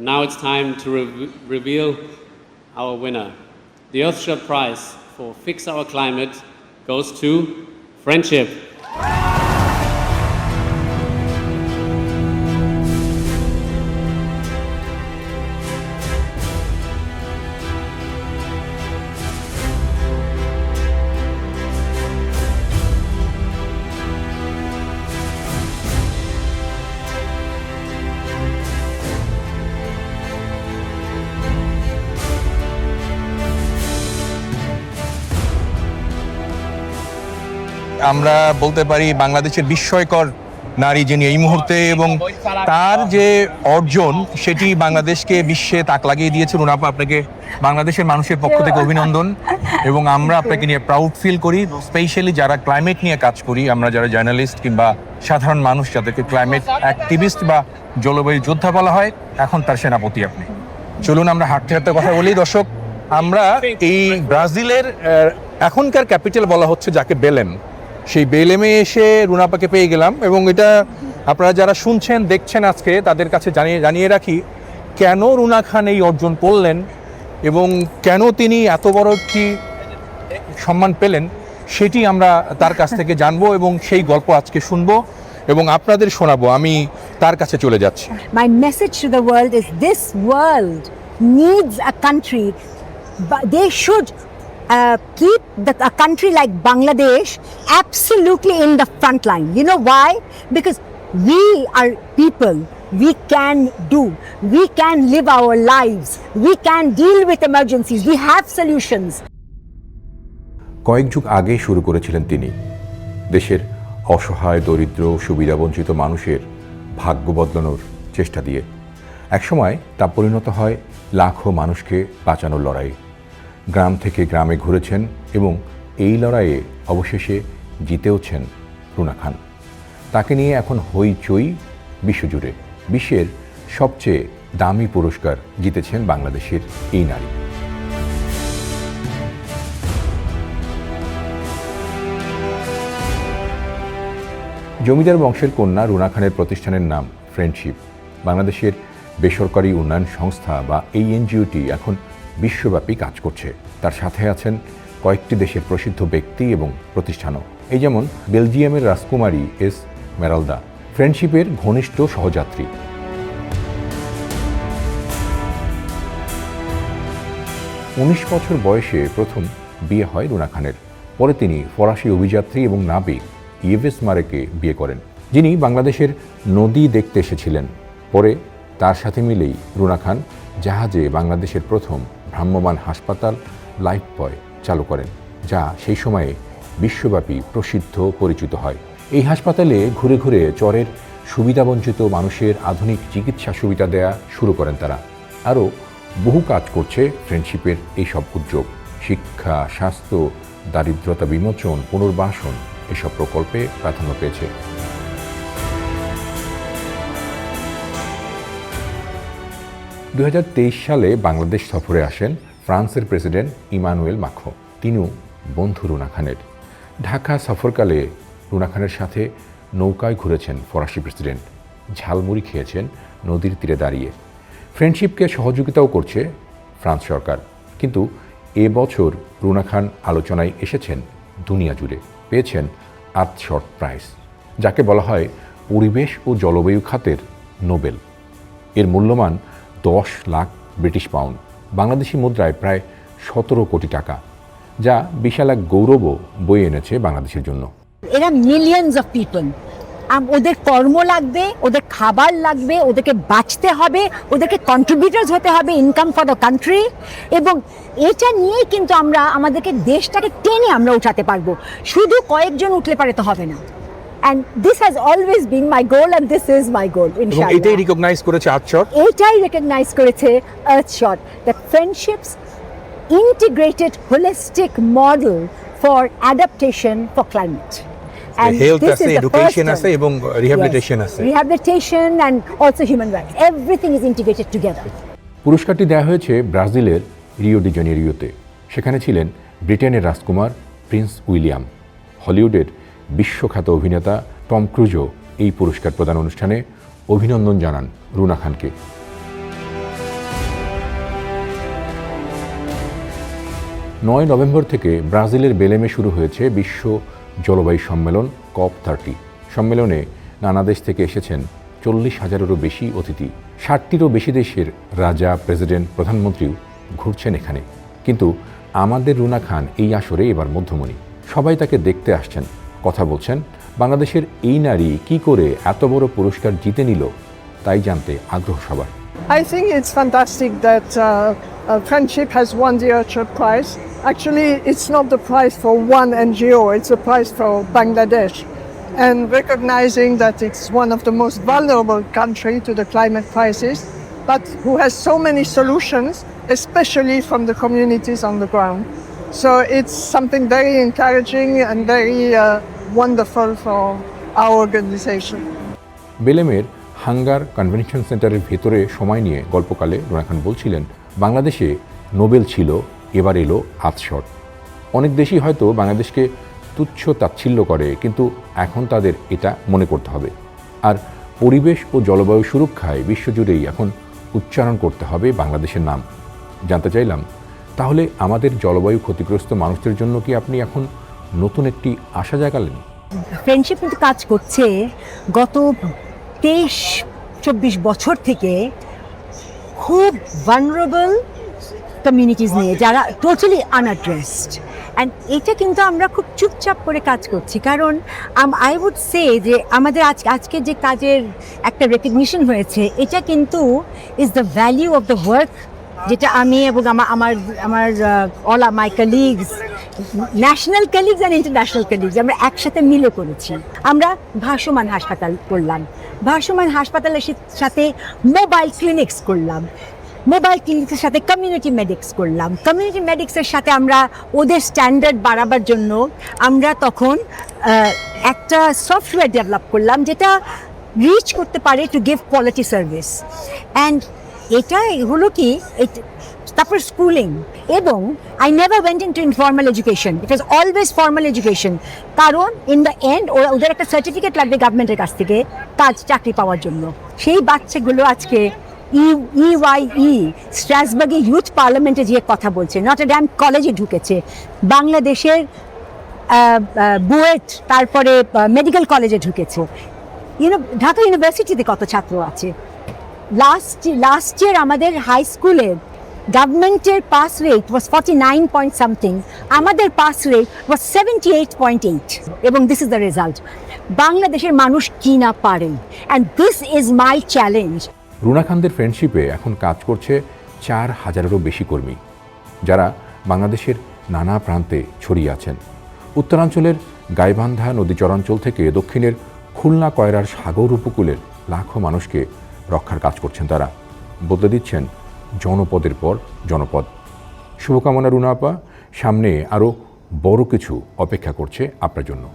Now it's time to re- reveal our winner. The Earthshot Prize for Fix Our Climate goes to Friendship. আমরা বলতে পারি বাংলাদেশের বিস্ময়কর নারী যিনি এই মুহূর্তে এবং তার যে অর্জন, সেটি বাংলাদেশকে বিশ্বে তাক লাগিয়ে দিয়েছে। রুনাপা, আপনাকে বাংলাদেশের মানুষের পক্ষ থেকে অভিনন্দন। এবং আমরা আপনাকে নিয়ে প্রাউড ফিল করি স্পেশালি যারা ক্লাইমেট নিয়ে কাজ করি, আমরা যারা জার্নালিস্ট কিংবা সাধারণ মানুষ যাদেরকে ক্লাইমেট অ্যাক্টিভিস্ট বা জলবায়ু যোদ্ধা বলা হয়, এখন তার সেনাপতি আপনি। চলুন আমরা হাঁটতে হাঁটতে কথা বলি। দর্শক, আমরা এই ব্রাজিলের এখনকার ক্যাপিটাল বলা হচ্ছে যাকে বেলেম। সেই বেলেমে এসে রুনাপাকে পেয়ে গেলাম এবং এটা আপনারা যারা শুনছেন দেখছেন আজকে তাদের কাছে জানিয়ে জানিয়ে রাখি কেন রুনা খান এই অর্জন করলেন এবং কেন তিনি এত বড় একটি সম্মান পেলেন সেটি আমরা তার কাছ থেকে জানব এবং সেই গল্প আজকে শুনব এবং আপনাদের শোনাবো। আমি তার কাছে চলে যাচ্ছি। To the world is this world needs a country, but they should uh, keep the, a country like Bangladesh absolutely in the front line. You know why? Because we are people. We can do. We can live our lives. We can deal with emergencies. We have solutions. কয়েক যুগ আগে শুরু করেছিলেন তিনি দেশের অসহায় দরিদ্র সুবিধাবঞ্চিত মানুষের ভাগ্য বদলানোর চেষ্টা দিয়ে একসময় তা পরিণত হয় লাখো মানুষকে বাঁচানোর লড়াই গ্রাম থেকে গ্রামে ঘুরেছেন এবং এই লড়াইয়ে অবশেষে জিতেওছেন রুনা খান। তাকে নিয়ে এখন হইচই বিশ্বজুড়ে। বিশ্বের সবচেয়ে দামি পুরস্কার জিতেছেন বাংলাদেশের এই নারী। জমিদার বংশের কন্যা রুনা খানের প্রতিষ্ঠানের নাম ফ্রেন্ডশিপ বাংলাদেশের বেসরকারি উন্নয়ন সংস্থা বা এই এনজিওটি এখন বিশ্বব্যাপী কাজ করছে। তার সাথে আছেন কয়েকটি দেশের প্রসিদ্ধ ব্যক্তি এবং প্রতিষ্ঠানও। এই যেমন বেলজিয়ামের রাজকুমারী এস মেরালদা, ফ্রেন্ডশিপের ঘনিষ্ঠ সহযাত্রী। উনিশ বছর বয়সে প্রথম বিয়ে হয় রুনা খানের। পরে তিনি ফরাসি অভিযাত্রী এবং নাবিক ইয়েভেস মারেকে বিয়ে করেন, যিনি বাংলাদেশের নদী দেখতে এসেছিলেন। পরে তার সাথে মিলেই রুনা খান জাহাজে বাংলাদেশের প্রথম ভ্রাম্যমাণ হাসপাতাল লাইফ বয় চালু করেন, যা সেই সময়ে বিশ্বব্যাপী প্রসিদ্ধ পরিচিত হয়। এই হাসপাতালে ঘুরে ঘুরে চরের সুবিধাবঞ্চিত মানুষের আধুনিক চিকিৎসা সুবিধা দেয়া শুরু করেন তারা। আরও বহু কাজ করছে ফ্রেন্ডশিপের এইসব উদ্যোগ। শিক্ষা, স্বাস্থ্য, দারিদ্রতা বিমোচন, পুনর্বাসন, এসব প্রকল্পে প্রাধান্য পেয়েছে। দু হাজার তেইশ সালে বাংলাদেশ সফরে আসেন ফ্রান্সের প্রেসিডেন্ট ইমানুয়েল মাখো। তিনিও বন্ধু রুনা খানের। ঢাকা সফরকালে রুনা খানের সাথে নৌকায় ঘুরেছেন ফরাসি প্রেসিডেন্ট। ঝালমুড়ি খেয়েছেন নদীর তীরে দাঁড়িয়ে। ফ্রেন্ডশিপকে সহযোগিতাও করছে ফ্রান্স সরকার। কিন্তু এ বছর রুনা খান আলোচনায় এসেছেন দুনিয়া জুড়ে। পেয়েছেন আর্থশট প্রাইজ, যাকে বলা হয় পরিবেশ ও জলবায়ু খাতের নোবেল। এর মূল্যমান দশ লাখ ব্রিটিশ পাউন্ড, বাংলাদেশি মুদ্রায় প্রায় সতেরো কোটি টাকা, যা বিশাল এক গৌরবও বয়ে এনেছে বাংলাদেশের জন্য। এরা মিলিয়নস অফ পিপল ওদের কর্ম লাগবে, ওদের খাবার লাগবে, ওদেরকে বাঁচতে হবে, ওদেরকে কন্ট্রিবিউটার্স হতে হবে ইনকাম ফর দ্য কান্ট্রি এবং এটা নিয়েই কিন্তু আমরা, আমাদেরকে দেশটাকে টেনে আমরা উঠাতে পারব। শুধু কয়েকজন উঠলে পারে তো হবে না। And this has always been my goal and this is my goal এবং এটাই রিকগনাইজ করেছে আর্টশট এইটাই রেকগনাইজ করেছে Earthshot the Friendship's integrated holistic model for adaptation for climate আছে এবং রিহ্যাবিলিটেশন আছে Rehabilitation and also human rights. Everything is integrated together. পুরস্কারটি দেওয়া হয়েছে ব্রাজিলের রিও ডি জেনেরিওতে। সেখানে ছিলেন ব্রিটেনের রাজকুমার প্রিন্স উইলিয়াম। হলিউডের বিশ্বখ্যাত অভিনেতা টম ক্রুজও এই পুরস্কার প্রদান অনুষ্ঠানে অভিনন্দন জানান রুনা খানকে। নয় নভেম্বর থেকে ব্রাজিলের বেলেমে শুরু হয়েছে বিশ্ব জলবায়ু সম্মেলন কপ থার্টি। সম্মেলনে নানা দেশ থেকে এসেছেন চল্লিশ হাজারেরও বেশি অতিথি। ষাটটিরও বেশি দেশের রাজা, প্রেসিডেন্ট, প্রধানমন্ত্রীও ঘুরছেন এখানে। কিন্তু আমাদের রুনা খান এই আসরে এবার মধ্যমণি। সবাই তাকে দেখতে আসছেন। কথা বলছেন বাংলাদেশের এই নারী কি করে এত বড় পুরস্কার জিতে নিল তাই জানতে আগ্রহ সবার I think it's fantastic that uh, uh, Friendship has won the Orchard Prize. Actually, it's not the prize for one NGO, it's a prize for Bangladesh. And recognizing that it's one of the most vulnerable country to the climate crisis, but who has so many solutions, especially from the communities on the ground. So it's something very encouraging and very uh, wonderful for our organization. বেলেমের hangar convention সেন্টারের ভেতরে সময় নিয়ে গল্পকালে রোনা খান বলছিলেন বাংলাদেশে Nobel ছিল এবার এলো আতশট অনেক দেশই হয়তো বাংলাদেশকে তুচ্ছ তাচ্ছিল্য করে কিন্তু এখন তাদের এটা মনে করতে হবে। আর পরিবেশ ও জলবায়ু সুরক্ষায় বিশ্বজুড়েই এখন উচ্চারণ করতে হবে বাংলাদেশের নাম। জানতে চাইলাম তাহলে আমাদের জলবায়ু ক্ষতিগ্রস্ত মানুষদের জন্য কি আপনি এখন নতুন একটি আশা জাগালেন? ফ্রেন্ডশিপ কিন্তু কাজ করছে। গত তেইশ, চব্বিশ বছর থেকে খুব ভানরেবল কমিউনিটিস নিয়ে, যারা টোটালি আনঅ্যাড্রেসড অ্যান্ড এটা কিন্তু আমরা খুব চুপচাপ করে কাজ করছি। কারণ আই উড সে যে আমাদের আজ, আজকে যে কাজের একটা রেকগনিশন হয়েছে, এটা কিন্তু is the value of the work যেটা আমি এবং আমার আমার আমার all my colleagues national colleagues and international colleagues আমরা একসাথে মিলে করেছি। আমরা ভাসমান হাসপাতাল করলাম। ভাসমান হাসপাতালের সাথে মোবাইল ক্লিনিক্স করলাম। মোবাইল ক্লিনিক্সের সাথে কমিউনিটি মেডিক্স করলাম। কমিউনিটি মেডিক্সের সাথে আমরা ওদের স্ট্যান্ডার্ড বাড়াবার জন্য আমরা তখন একটা সফটওয়্যার ডেভেলপ করলাম যেটা রিচ করতে পারে to give quality service and এটা হলো কি তারপর স্কুলিং এবং I never went in to informal education it was always formal education কারণ ইন দ্য এন্ড ওরা, ওদের একটা সার্টিফিকেট লাগবে গভর্নমেন্টের কাছ থেকে কাজ চাকরি পাওয়ার জন্য। সেই বাচ্চাগুলো আজকে ই ইওয়াই ই স্ট্রাসবার্গে ইউথ পার্লামেন্টে যে কথা বলছে নট ড্যাম কলেজে ঢুকেছে, বাংলাদেশের বুয়েট, তারপরে মেডিকেল কলেজে ঢুকেছে। ইউনো ঢাকা ইউনিভার্সিটিতে কত ছাত্র আছে? লাস্ট লাস্ট ইয়ার আমাদের হাই স্কুলের গভর্নমেন্টের pass rate was forty nine point something আমাদের pass rate was seventy eight point eight এবং দিস ইজ দ্য রেজাল্ট বাংলাদেশের মানুষ কি না পারে? And this is my challenge Runa খানদের ফ্রেন্ডশিপে এখন কাজ করছে চার হাজারেরও বেশি কর্মী, যারা বাংলাদেশের নানা প্রান্তে ছড়িয়ে আছেন। উত্তরাঞ্চলের গাইবান্ধা নদী চরাঞ্চল থেকে দক্ষিণের খুলনা কয়রার সাগর উপকূলের লাখো মানুষকে রক্ষার কাজ করছেন তারা। বদলে দিচ্ছেন জনপদের পর জনপদ। শুভকামনা রুনা আপা। সামনে আরও বড় কিছু অপেক্ষা করছে আপনার জন্য।